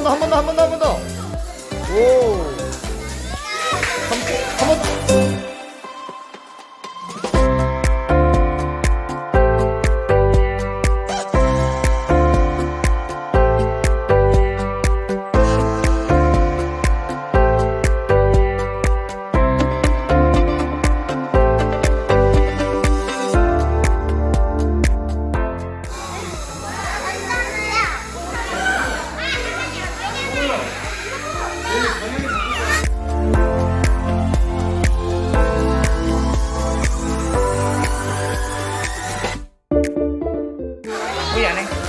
한번더 한 번 더 한 번 더 한 번 더 오. 我演嘞